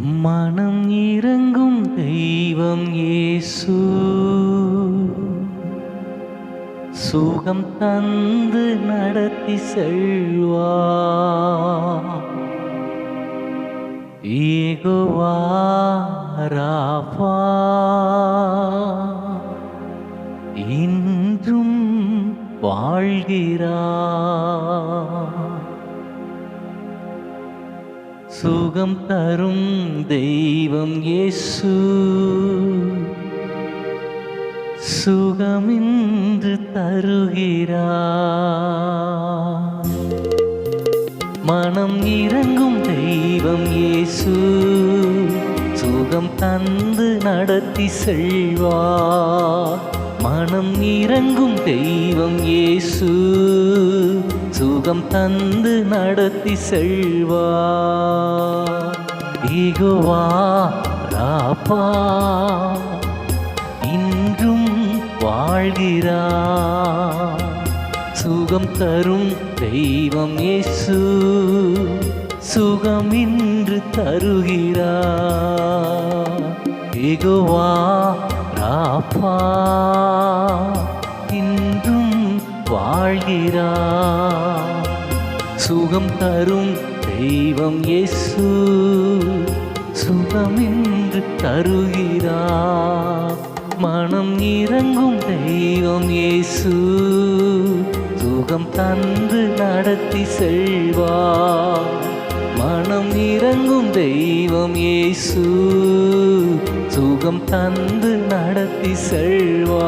மனம் இறங்கும் தெய்வம் இயேசு. சுகம் தந்து நடத்தி செல்வா. ஏகோவா ராபா. இன்றும் வாழ்கிறா. சுகம் தரும் தெய்வம் இயேசு. சுகமின்று தருகிறா மனம் இறங்கும் தெய்வம் இயேசு. சுகம் தந்து நடத்தி செல்வா மனம் இறங்கும் தெய்வம் இயேசு. சுகம் தந்து நடத்தி செல்வா ஈகுவா ராப்பா. இன்றும் வாழ்கிறா. சுகம் தரும் தெய்வம் இயேசு சுகம் இன்று தருகிறா. ஏகுவா ராப்பா. இன்றும் வாழ்கிறா. சுகம் தரும் தெய்வம் இயேசு சுகம் இன்று தருகிறா. மனம் இறங்கும் தெய்வம் இயேசு. சுகம் தந்து நடத்தி செல்வா. மனம் இறங்கும் தெய்வம் இயேசு. சுகம் தந்து நடத்தி செல்வா.